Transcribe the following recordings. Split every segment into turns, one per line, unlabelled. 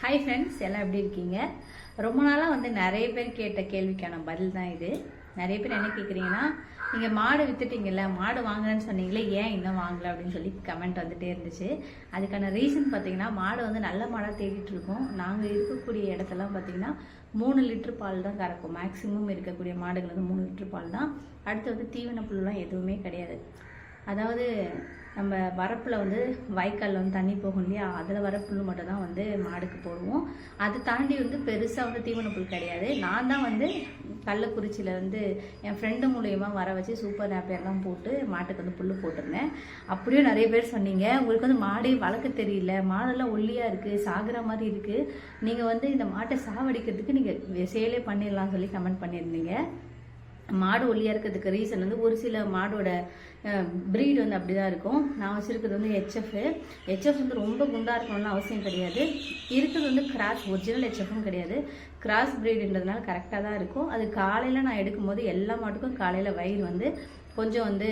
Hi friends எல்லாம் எப்படி இருக்கீங்க? ரொம்ப நாளாக வந்து நிறைய பேர் கேட்ட கேள்விக்கான பதில் தான் இது. நிறைய பேர் என்ன கேட்குறீங்கன்னா நீங்கள் மாடு வித்துட்டீங்கல்ல மாடு வாங்குறேன்னு சொன்னீங்களே ஏன் இன்னும் வாங்கல அப்படின்னு சொல்லி கமெண்ட் வந்துட்டே இருந்துச்சு. அதுக்கான ரீசன் பார்த்தீங்கன்னா மாடு வந்து நல்ல மாடாக தேடிட்டு இருக்கோம். நாங்கள் இருக்கக்கூடிய இடத்தெல்லாம் பார்த்தீங்கன்னா மூணு லிட்டர் பால் தான் கறக்கும். மேக்ஸிமம் இருக்கக்கூடிய மாடுகள் வந்து மூணு லிட்டர் பால் தான். அடுத்து வந்து தீவன புல்லாம் எதுவுமே கிடையாது. அதாவது நம்ம வரப்பில் வந்து வாய்க்காலில் வந்து தண்ணி போகும் இல்லையா? அதில் வர புல் மட்டும் தான் வந்து மாடுக்கு போடுவோம். அதை தாண்டி வந்து பெருசாக வந்து தீவன புல் கிடையாது. நான் தான் வந்து கள்ளக்குறிச்சியில் வந்து என் ஃப்ரெண்டு மூலியமாக வர வச்சு சூப்பர் நாப்பியர்லாம் போட்டு மாட்டுக்கு வந்து புல் போட்டிருந்தேன். அப்படியும் நிறைய பேர் சொன்னீங்க. உங்களுக்கு வந்து மாடே வளர்க்க தெரியல. மாடெல்லாம் ஒல்லியாக இருக்குது சாகுற மாதிரி இருக்குது நீங்கள் வந்து இந்த மாட்டை சாவடிக்கிறதுக்கு நீங்கள் சேலே பண்ணிடலாம் சொல்லி கமெண்ட் பண்ணியிருந்தீங்க. மாடு ஒல்லியாக இருக்கிறதுக்கு ரீசன் வந்து ஒரு சில மாடோட ப்ரீடு வந்து அப்படி தான் இருக்கும். நான் வச்சுருக்கிறது வந்து ஹெச்எஃப் ஹெச்எஃப் வந்து ரொம்ப குண்டாக இருக்கணும்னு அவசியம் கிடையாது. இருக்கிறது வந்து கிராஸ் ஒரிஜினல் ஹெச்எஃப்பும் கிடையாது. கிராஸ் ப்ரீடுன்றதுனால கரெக்டாக தான் இருக்கும். அது காலையில் நான் எடுக்கும்போது எல்லா மாட்டுக்கும் காலையில் வயிறு வந்து கொஞ்சம் வந்து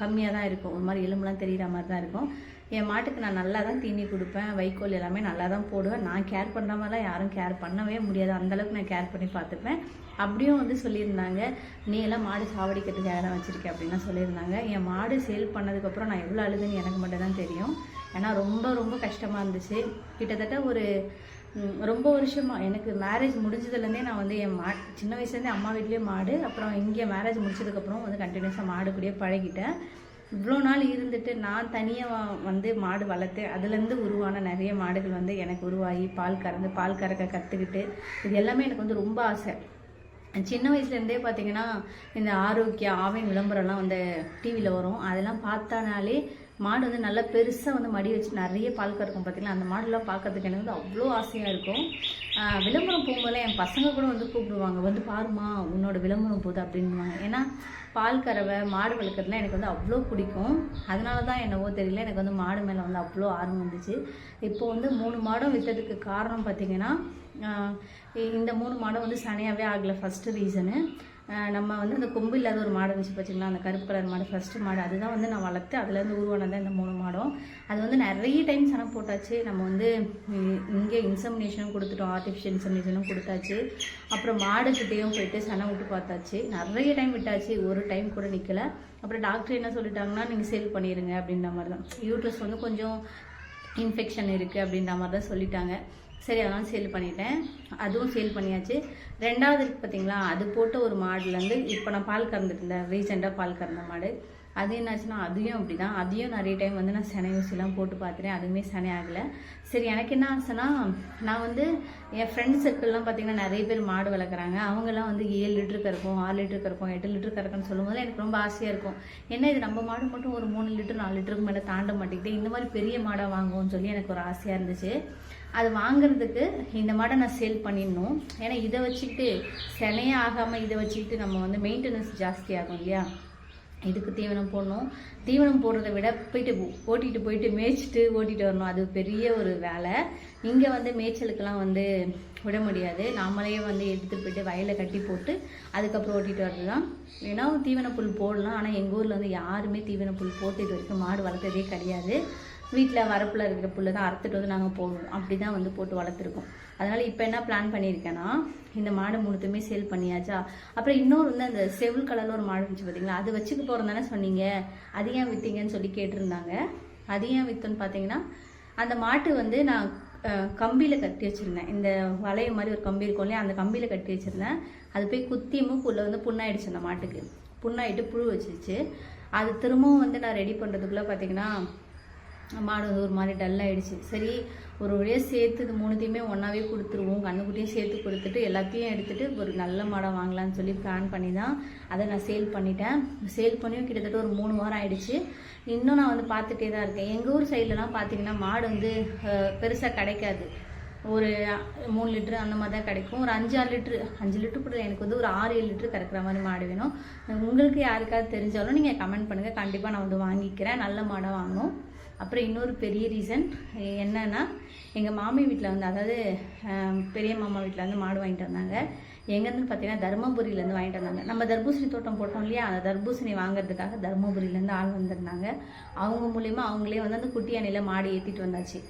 கம்மியாக தான் இருக்கும். ஒரு மாதிரி எலும்புலாம் தெரிகிற மாதிரி தான் இருக்கும். என் மாட்டுக்கு நான் நல்லா தான் தீனி கொடுப்பேன் வைக்கோல் எல்லாமே நல்லா தான் போடுவேன். நான் கேர் பண்ணுற மாதிரிலாம் யாரும் கேர் பண்ணவே முடியாது. அந்தளவுக்கு நான் கேர் பண்ணி பார்த்துப்பேன். அப்படியும் வந்து சொல்லியிருந்தாங்க நீ எல்லாம் மாடு சாவடிக்கிறதுக்கு யாரும் வச்சுருக்கேன் அப்படின்லாம் சொல்லியிருந்தாங்க. என் மாடு சேல் பண்ணதுக்கப்புறம் நான் எவ்வளோ அழுதுன்னு எனக்கு மட்டும் தான் தெரியும். ஏன்னா ரொம்ப ரொம்ப கஷ்டமாக இருந்துச்சு. கிட்டத்தட்ட ஒரு ரொம்ப வருஷமாக எனக்கு மேரேஜ் முடிஞ்சதுலேருந்தே நான் வந்து என் மா சின்ன வயசுலேருந்தே அம்மா வீட்லேயே மாடு அப்புறம் இங்கே மேரேஜ் முடிச்சதுக்கப்புறம் வந்து கண்டினியூஸாக மாடு கூடயே பழகிட்டேன். இவ்வளோ நாள் இருந்துட்டு நான் தனியாக வந்து மாடு வளர்த்தேன். அதுலேருந்து உருவான நிறைய மாடுகள் வந்து எனக்கு உருவாகி பால் கறந்து பால் கறக்க கற்றுக்கிட்டு இது எல்லாமே எனக்கு வந்து ரொம்ப ஆசை. சின்ன வயசுலேருந்தே பார்த்தீங்கன்னா இந்த ஆரோக்கிய ஆவின் விளம்பரம்லாம் வந்து டிவியில் வரும். அதெல்லாம் பார்த்தானாலே மாடு வந்து நல்லா பெருசாக வந்து மடி வச்சு நிறைய பால் கறக்கும் பார்த்திங்களா அந்த மாடுலாம் பார்க்கறதுக்கு எனக்கு வந்து அவ்வளோ ஆசையாக இருக்கும். விளம்பரம் போகும்போதெல்லாம் என் பசங்க கூட வந்து கூப்பிடுவாங்க. வந்து பாருமா உன்னோட விளம்பரம் போகுது அப்படின்வாங்க ஏன்னா பால் கறவை மாடு வளர்க்குறதுலாம் எனக்கு வந்து அவ்வளோ பிடிக்கும். அதனால தான் என்னவோ தெரியல எனக்கு வந்து மாடு மேலே வந்து அவ்வளோ ஆர்வம் வந்துச்சு. இப்போ வந்து மூணு மாடும் விற்றதுக்கு காரணம் பார்த்திங்கன்னா இந்த மூணு மாடும் வந்து சனையாகவே ஆகலை ஃபஸ்ட்டு ரீசனு நம்ம வந்து அந்த கொம்பு இல்லாத ஒரு மாடு இருந்துச்சு பார்த்தீங்களா அந்த கருப்பு கலர் மாடு ஃபஸ்ட்டு மாடு. அதுதான் வந்து நான் வளர்த்து அதுலேருந்து உருவானது இந்த மூணு மாடும். அது வந்து நிறைய டைம் சனம் போட்டாச்சு. நம்ம வந்து இங்கே இன்சமினேஷனும் கொடுத்துட்டோம். ஆர்டிஃபிஷியல் இன்சமினேஷனும் கொடுத்தாச்சு. அப்புறம் மாடுக்கிட்டேயும் போயிட்டு சனம் விட்டு பார்த்தாச்சு. நிறைய டைம் விட்டாச்சு. ஒரு டைம் கூட நிற்கல அப்புறம் டாக்டர் என்ன சொல்லிட்டாங்கன்னா நீங்கள் சேல் பண்ணிடுங்க அப்படின்ற மாதிரி தான் யூட்ரஸ் வந்து கொஞ்சம் இன்ஃபெக்ஷன் இருக்குது அப்படின்ற மாதிரி தான் சொல்லிட்டாங்க. சரி அதெல்லாம் சேல் பண்ணிட்டேன். அதுவும் சேல் பண்ணியாச்சு. ரெண்டாவது இருக்கு பார்த்தீங்களா அது போட்ட ஒரு மாடுலேருந்து இப்போ நான் பால் கறந்துட்டு இருந்தேன். ரீசெண்டாக பால் கறந்த மாடு. அது என்னாச்சுன்னா அதையும் அப்படி தான் அதையும் நிறைய டைம் வந்து நான் செனை ஊசிலாம் போட்டு பார்த்துட்டேன். அதுவுமே செனை ஆகலை. சரி எனக்கு என்ன ஆசைன்னா நான் வந்து என் ஃப்ரெண்ட் சர்க்கிள்லாம் பார்த்தீங்கன்னா நிறைய பேர் மாடு வளர்க்குறாங்க. அவங்கெல்லாம் வந்து ஏழு லிட்டர் கறக்கும் ஆறு லிட்டர் கறக்கும் எட்டு லிட்டர் கறக்குன்னு சொல்லும்போது எனக்கு ரொம்ப ஆசையாக இருக்கும். என்ன இது நம்ம மாடு மட்டும் ஒரு மூணு லிட்டர் நாலு லிட்டருக்கு மேலே தாண்ட மாட்டேங்குது? இந்த மாதிரி பெரிய மாடாக வாங்குவோம்னு சொல்லி எனக்கு ஒரு ஆசையாக இருந்துச்சு. அது வாங்குறதுக்கு இந்த மாடை நான் சேல் பண்ணிடணும். ஏன்னா இதை வச்சுக்கிட்டு சினையே ஆகாமல் இதை வச்சுக்கிட்டு நம்ம வந்து மெயின்டெனன்ஸ் ஜாஸ்தி ஆகும் இல்லையா? இதுக்கு தீவனம் போடணும். தீவனம் போடுறத விட போயிட்டு ஓட்டிட்டு போயிட்டு மேய்ச்சிட்டு ஓட்டிட்டு வரணும். அது பெரிய ஒரு வேலை. இங்கே வந்து மேய்ச்சலுக்கெல்லாம் வந்து விட முடியாது. நாமளே வந்து எடுத்துகிட்டு போயிட்டு வயலை கட்டி போட்டு அதுக்கப்புறம் ஓட்டிட்டு வரது தான் ஏன்னா தீவன புல் போடலாம். ஆனால் எங்கள் ஊரில் வந்து யாருமே தீவன புல் போட்டு இது வரைக்கும் மாடு வளர்த்ததே கிடையாது. வீட்டில் வரப்பில் இருக்கிற புல்லை தான் அறுத்துட்டு வந்து நாங்கள் போடுவோம் அப்படி தான் வந்து போட்டு வளர்த்துருக்கோம். அதனால் இப்போ என்ன பிளான் பண்ணியிருக்கேன்னா இந்த மாடு முழுத்துமே சேல் பண்ணியாச்சா? அப்புறம் இன்னொரு வந்து அந்த செவில் கலரில் ஒரு மாடு இருந்துச்சு பார்த்தீங்களா அது வச்சுக்க போகிறோம் தானே சொன்னீங்க. அது ஏன் விற்றீங்கன்னு சொல்லி கேட்டிருந்தாங்க. அது ஏன் விற்றுன்னு பார்த்தீங்கன்னா அந்த மாட்டு வந்து நான் கம்பியில் கட்டி வச்சுருந்தேன். இந்த வளைய மாதிரி ஒரு கம்பி இருக்கும் இல்லையா? அந்த கம்பியில் கட்டி வச்சுருந்தேன். அது போய் குத்தி மூக்குள்ள வந்து புண்ணாயிடுச்சு அந்த மாட்டுக்கு. புண்ணாயிட்டு புழு வச்சிருச்சு. அது திரும்பவும் வந்து நான் ரெடி பண்ணுறதுக்குள்ளே பார்த்தீங்கன்னா மாடு வந்து ஒரு மாதிரி டல் ஆகிடுச்சு சரி ஒரு வழியாக சேர்த்து இது மூணுத்தையுமே ஒன்றாவே கொடுத்துருவோம். கண்ணுக்குட்டியும் சேர்த்து கொடுத்துட்டு எல்லாத்தையும் எடுத்துகிட்டு ஒரு நல்ல மாடை வாங்கலாம்னு சொல்லி பிளான் பண்ணி தான் அதை நான் சேல் பண்ணிட்டேன். சேல் பண்ணியும் கிட்டத்தட்ட ஒரு மூணு வாரம் ஆயிடுச்சு. இன்னும் நான் வந்து பார்த்துட்டே தான் இருக்கேன். எங்கள் ஊர் சைட்லலாம் பார்த்தீங்கன்னா மாடு வந்து பெருசாக கிடைக்காது. ஒரு மூணு லிட்ரு அந்த மாதிரி தான் கிடைக்கும். ஒரு அஞ்சு ஆறு லிட்ரு அஞ்சு லிட்ரு கூட எனக்கு வந்து ஒரு ஆறு ஏழு லிட்ரு கறக்கிற மாதிரி மாடு வேணும். உங்களுக்கு யாருக்காவது தெரிஞ்சாலும் நீங்கள் கமெண்ட் பண்ணுங்கள் கண்டிப்பாக நான் வந்து வாங்கிக்கிறேன். நல்ல மாடாக வாங்கணும். அப்புறம் இன்னொரு பெரிய ரீசன் என்னன்னா எங்கள் மாமி வீட்டில் வந்து அதாவது பெரிய மாமா வீட்டில் வந்து மாடு வாங்கிட்டு வந்தாங்க. எங்கேருந்து பார்த்தீங்கன்னா தருமபுரியிலேருந்து வாங்கிட்டு வந்தாங்க. நம்ம தர்பூசணி தோட்டம் போட்டோம் இல்லையா? அந்த தர்பூசணி வாங்குறதுக்காக தருமபுரியிலேருந்து ஆள் வந்திருந்தாங்க. அவங்க மூலியமாக அவங்களே வந்து அந்த குட்டி அணையில் மாடு ஏற்றிட்டு வந்தாச்சு.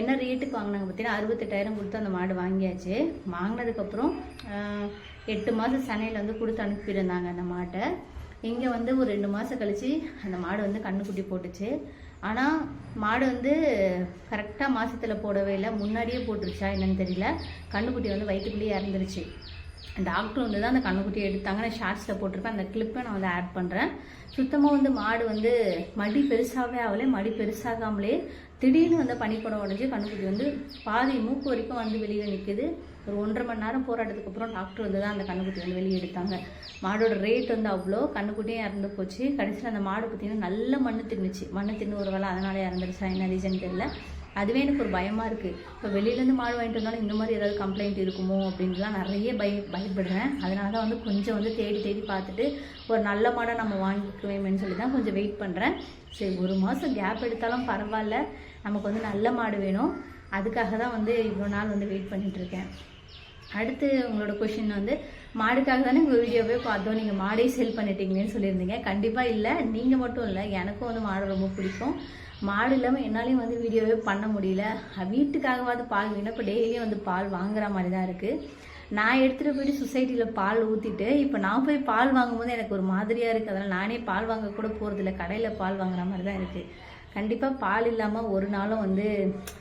என்ன ரேட்டுக்கு வாங்கினாங்க பார்த்தீங்கன்னா அறுபத்தெட்டாயிரம் கொடுத்து அந்த மாடு வாங்கியாச்சு. வாங்கினதுக்கப்புறம் எட்டு மாதம் சென்னையில் வந்து கொடுத்து அனுப்பியிருந்தாங்க அந்த மாட்டை. இங்கே வந்து ஒரு ரெண்டு மாதம் கழித்து அந்த மாடு வந்து கண்ணுக்குட்டி போட்டுச்சு. ஆனால் மாடு வந்து கரெக்டாக மாசத்தில் போடவே இல்லை. முன்னாடியே போட்டுருச்சா என்னன்னு தெரியல. கண்ணுக்குட்டி வந்து வயிற்றுக்குள்ளேயே இறந்துருச்சு டாக்டர் வந்து தான் அந்த கண்ணுக்குட்டியை எடுத்தாங்க. நான் ஷார்ட்ஸில் போட்டிருப்பேன். அந்த கிளிப்பை நான் வந்து ஆட் பண்ணுறேன் சுத்தமாக வந்து மாடு வந்து மடி பெருசாகவே ஆகலை. மடி பெருசாகாமலே திடீர்னு வந்து பனிக்கூடம் உடஞ்சி கண்ணுக்குட்டி வந்து பாதி மூக்கு வரைக்கும் வந்து வெளியில் நிற்குது ஒரு ஒன்றரை மணி நேரம் போராட்டத்துக்கு அப்புறம் டாக்டர் வந்து தான் அந்த கண்ணுக்குட்டி வந்து வெளியே எடுத்தாங்க. மாடோட ரேட் வந்து அவ்வளோ கண்ணுக்குட்டியும் இறந்து போச்சு. கடைசியில் அந்த மாடு பார்த்திங்கன்னா நல்ல மண்ணு தின்னுச்சு. மண்ணு தின்னு ஒரு வேளை அதனால இறந்துருச்சா என்ன ரீசன் தெரியல. அதுவே எனக்கு ஒரு பயமாக இருக்குது இப்போ வெளியிலேருந்து மாடு வாங்கிட்டு வந்தாலும் இந்த மாதிரி ஏதாவது கம்ப்ளைண்ட் இருக்குமோ அப்படின்லாம் நிறைய பய பயப்படுறேன். அதனால தான் வந்து கொஞ்சம் வந்து தேடி தேடி பார்த்துட்டு ஒரு நல்ல மாடை நம்ம வாங்கிக்குவேமேன்னு சொல்லி தான் கொஞ்சம் வெயிட் பண்ணுறேன் சரி ஒரு மாதம் கேப் எடுத்தாலும் பரவாயில்ல. நமக்கு வந்து நல்ல மாடு வேணும். அதுக்காக தான் வந்து இவ்வளோ நாள் வந்து வெயிட் பண்ணிகிட்ருக்கேன் அடுத்து உங்களோட கொஷின் வந்து மாடுக்காக தானே உங்கள் வீடியோவே பார்த்தோம். நீங்கள் மாடே சேல் பண்ணிட்டீங்கன்னு சொல்லியிருந்தீங்க. கண்டிப்பாக இல்லை. நீங்கள் மட்டும் இல்லை. எனக்கும் வந்து மாடு ரொம்ப பிடிக்கும். மாடு இல்லாமல் என்னாலையும் வந்து வீடியோவே பண்ண முடியல. வீட்டுக்காகவாது பால் வேணும் இப்போ டெய்லியும் வந்து பால் வாங்குற மாதிரி தான் இருக்குது நான் எடுத்துகிட்டு போயிட்டு சொசைட்டியில் பால் ஊற்றிட்டு இப்போ நான் போய் பால் வாங்கும்போது எனக்கு ஒரு மாதிரியாக இருக்குது அதனால் நானே பால் வாங்க கூட போகிறதில்ல கடையில் பால் வாங்குற மாதிரி தான் இருக்குது கண்டிப்பாக பால் இல்லாமல் ஒரு நாளும் வந்து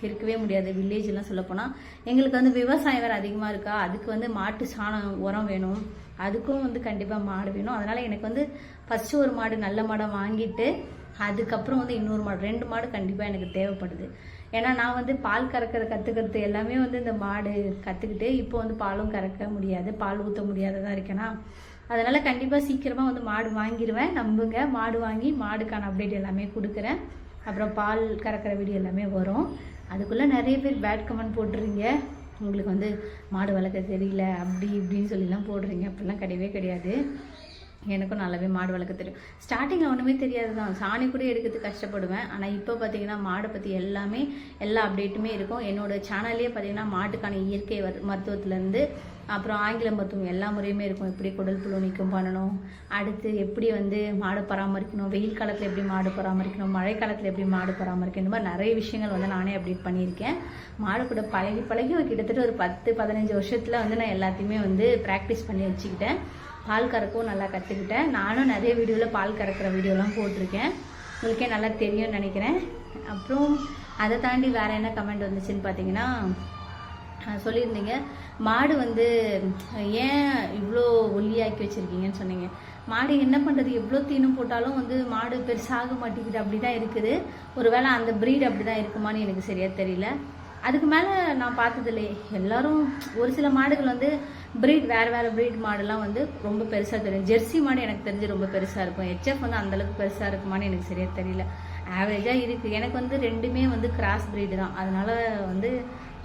இருக்கவே முடியாது. வில்லேஜ்லாம் சொல்லப்போனால் எங்களுக்கு வந்து விவசாயம் வேறு அதிகமாக இருக்கா? அதுக்கு வந்து மாட்டு சாணம் உரம் வேணும். அதுக்கும் வந்து கண்டிப்பாக மாடு வேணும். அதனால் எனக்கு வந்து ஃபஸ்ட்டு ஒரு மாடு நல்ல மாடை வாங்கிட்டு அதுக்கப்புறம் வந்து இன்னொரு மாடு ரெண்டு மாடு கண்டிப்பாக எனக்கு தேவைப்படுது. ஏன்னா நான் வந்து பால் கறக்கிறத கற்றுக்கிறது எல்லாமே வந்து இந்த மாடு கற்றுக்கிட்டு இப்போ வந்து பாலும் கறக்க முடியாது பால் ஊற்ற முடியாததாக இருக்கேனா? அதனால் கண்டிப்பாக சீக்கிரமாக வந்து மாடு வாங்கிடுவேன் நம்புங்க. மாடு வாங்கி மாடுக்கான அப்டேட் எல்லாமே கொடுக்குறேன். அப்புறம் பால் கறக்கிற வீடியோ எல்லாமே வரும். அதுக்குள்ளே நிறைய பேர் பேட் கமெண்ட் போட்டுறீங்க உங்களுக்கு வந்து மாடு வளர்க்க தெரியல அப்படி இப்படின்னு சொல்லிலாம் போடுறீங்க. அப்படிலாம் கிடையவே கிடையாது. எனக்கும் நல்லாவே மாடு வளர்க்க தெரியும். ஸ்டார்டிங்கில் ஒன்றுமே தெரியாது தான் சாணி கூட எடுக்கிறதுக்கு கஷ்டப்படுவேன். ஆனால் இப்போ பார்த்தீங்கன்னா மாடை பற்றி எல்லாமே எல்லா அப்டேட்டுமே இருக்கும். என்னோடய சேனல்லே பார்த்தீங்கன்னா மாட்டுக்கான இயற்கை மருத்துவத்துலேருந்து அப்புறம் ஆங்கில மருத்துவம் எல்லா முறையுமே இருக்கும். எப்படி குடல் புழு நீக்கம் பண்ணணும்? அடுத்து எப்படி வந்து மாடு பராமரிக்கணும்? வெயில் காலத்தில் எப்படி மாடு பராமரிக்கணும்? மழை காலத்தில் எப்படி மாடு பராமரிக்கணும்? இந்த மாதிரி நிறைய விஷயங்கள் வந்து நானே அப்டேட் பண்ணியிருக்கேன். மாடு கூட பழகி பழகி ஒரு கிட்டத்தட்ட ஒரு பத்து பதினஞ்சு வருஷத்தில் வந்து நான் எல்லாத்தையுமே வந்து ப்ராக்டிஸ் பண்ணி வச்சுக்கிட்டேன். பால் கறக்கவும் நல்லா கற்றுக்கிட்டேன் நானும் நிறைய வீடியோவில் பால் கறக்கிற வீடியோலாம் போட்டிருக்கேன். உங்களுக்கே நல்லா தெரியும்னு நினைக்கிறேன். அப்புறம் அதை தாண்டி வேறு என்ன கமெண்ட் வந்துச்சுன்னு பார்த்தீங்கன்னா சொல்லியிருந்தீங்க. மாடு வந்து ஏன் இவ்வளோ ஒல்லியாக்கி வச்சுருக்கீங்கன்னு சொன்னீங்க. மாடு என்ன பண்ணுறது எவ்வளோ தீனும் போட்டாலும் வந்து மாடு பெருசாக மாட்டேங்குது அப்படி தான் இருக்குது. ஒருவேளை அந்த ப்ரீட் அப்படி தான் இருக்குமான்னு எனக்கு சரியாக தெரியல. அதுக்கு மேலே நான் பார்த்ததில்லையே எல்லாரும் ஒரு சில மாடுகள் வந்து ப்ரீட் வேறு வேறு ப்ரீட் மாடுலாம் வந்து ரொம்ப பெருசாக தெரியும். ஜெர்சி மாடு எனக்கு தெரிஞ்சு ரொம்ப பெருசாக இருக்கும். ஹெச்எஃப் வந்து அந்தளவுக்கு பெருசாக இருக்குமான்னு எனக்கு சரியாக தெரியல. ஆவரேஜாக இருக்குது எனக்கு வந்து ரெண்டுமே வந்து கிராஸ் ப்ரீடு தான். அதனால் வந்து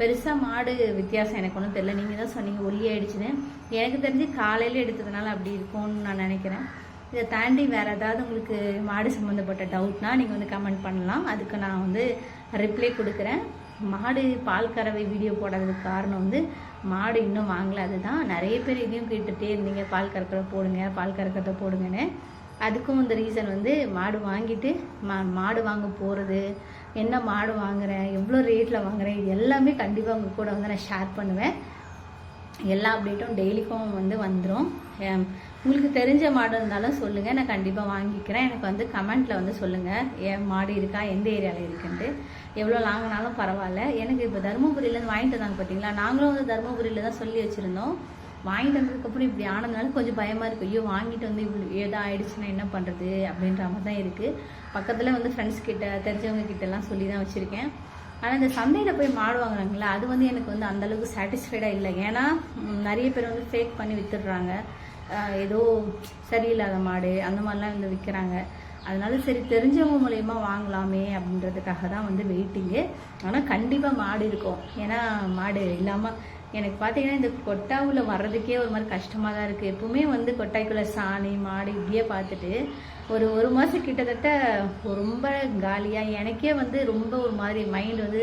பெருசாக மாடு வித்தியாசம் எனக்கு ஒன்றும் தெரியல. நீங்கள் தான் சொன்னீங்க ஒல்லி ஆகிடுச்சுன்னு எனக்கு தெரிஞ்சு காலையில் எடுத்ததுனால அப்படி இருக்கும்னு நான் நினைக்கிறேன். இதை தாண்டி வேறு ஏதாவது உங்களுக்கு மாடு சம்மந்தப்பட்ட டவுட்னால் நீங்கள் வந்து கமெண்ட் பண்ணலாம். அதுக்கு நான் வந்து ரிப்ளை கொடுக்குறேன். மாடு பால் கறவை வீடியோ போடாததுக்கு காரணம் வந்து மாடு இன்னும் வாங்கல. அதுதான் நிறைய பேர் இதையும் கேட்டுகிட்டே இருந்தீங்க. பால் கறக்கிறத போடுங்க பால் கறக்கிறத போடுங்கன்னு. அதுக்கும் இந்த ரீசன் வந்து மாடு வாங்கிட்டு மா மாடு வாங்க போகிறது என்ன மாடு வாங்குகிறேன் எவ்வளோ ரேட்டில் வாங்குகிறேன் இது எல்லாமே கண்டிப்பாக உங்கள் கூட வந்து நான் ஷேர் பண்ணுவேன். எல்லா அப்டேட்டும் டெய்லிக்கும் வந்து வந்துடும் உங்களுக்கு தெரிஞ்ச மாடு இருந்தாலும் சொல்லுங்கள் நான் கண்டிப்பாக வாங்கிக்கிறேன். எனக்கு வந்து கமெண்ட்டில் வந்து சொல்லுங்கள் என் மாடு இருக்கா? எந்த ஏரியாவில் இருக்குன்ட்டு. எவ்வளோ லாங்கினாலும் பரவாயில்ல. எனக்கு இப்போ தருமபுரியிலேருந்து வாங்கிட்டு வந்தாங்க பார்த்தீங்களா நாங்களும் வந்து தருமபுரியில் தான் சொல்லி வச்சுருந்தோம். வாங்கிட்டு வந்ததுக்கப்புறம் இப்படி ஆனதுனால கொஞ்சம் பயமாக இருக்குது ஐயோ வாங்கிட்டு வந்து இவ்வளோ ஏதோ ஆயிடுச்சுன்னா என்ன பண்ணுறது அப்படின்ற மாதிரி தான் இருக்குது பக்கத்தில் வந்து ஃப்ரெண்ட்ஸ் கிட்ட தெரிஞ்சவங்க கிட்டலாம் சொல்லி தான் வச்சுருக்கேன். ஆனால் இந்த சந்தையில் போய் மாடு வாங்குறாங்களே அது வந்து எனக்கு வந்து அந்த அளவுக்கு சாட்டிஸ்ஃபைடாக இல்லை. ஏன்னா நிறைய பேர் வந்து ஃபேக் பண்ணி வித்துடுறாங்க. ஏதோ சரியில்லாத மாடு அந்த மாதிரிலாம் வந்து விற்கிறாங்க அதனால சரி தெரிஞ்சவங்க மூலயமா வாங்கலாமே அப்படின்றதுக்காக தான் வந்து வெயிட்டிங்கு ஆனால் கண்டிப்பாக மாடு இருக்கும். ஏன்னா மாடு இல்லாமல் எனக்கு பார்த்தீங்கன்னா இந்த கொட்டாவில் வர்றதுக்கே ஒரு மாதிரி கஷ்டமாக தான் இருக்குது எப்பவுமே வந்து கொட்டாய்க்குள்ளே சாணி மாடு இப்படியே பார்த்துட்டு ஒரு ஒரு மாதம் கிட்டத்தட்ட ரொம்ப காலியாக எனக்கே வந்து ரொம்ப ஒரு மாதிரி மைண்ட் வந்து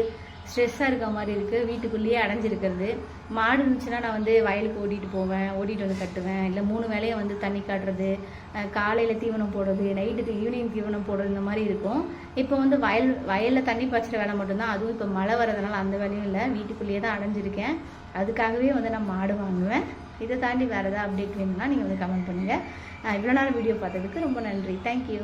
ஸ்ட்ரெஸ்ஸாக இருக்க மாதிரி இருக்குது வீட்டுக்குள்ளேயே அடைஞ்சிருக்கிறது. மாடு இருந்துச்சுன்னா நான் வந்து வயலுக்கு ஓட்டிகிட்டு போவேன். ஓட்டிகிட்டு வந்து கட்டுவேன் இல்லை மூணு வேலையை வந்து தண்ணி காட்டுறது காலையில் தீவனம் போடுறது நைட்டு ஈவினிங் தீவனம் போடுறது இந்த மாதிரி இருக்கும். இப்போ வந்து வயல் வயலில் தண்ணி பாய்ச்சிற வேலை மட்டும்தான். அதுவும் இப்போ மழை வரதுனால அந்த வேலையும் இல்லை. வீட்டுக்குள்ளேயே தான் அடைஞ்சிருக்கேன். அதுக்காகவே வந்து நான் மாடு வாங்குவேன். இதை தாண்டி வேறு ஏதாவது அப்டேட் வேணும்னா நீங்கள் வந்து கமெண்ட் பண்ணுங்கள் இவ்வளோ நேரம் வீடியோ பார்த்ததுக்கு ரொம்ப நன்றி. தேங்க்யூ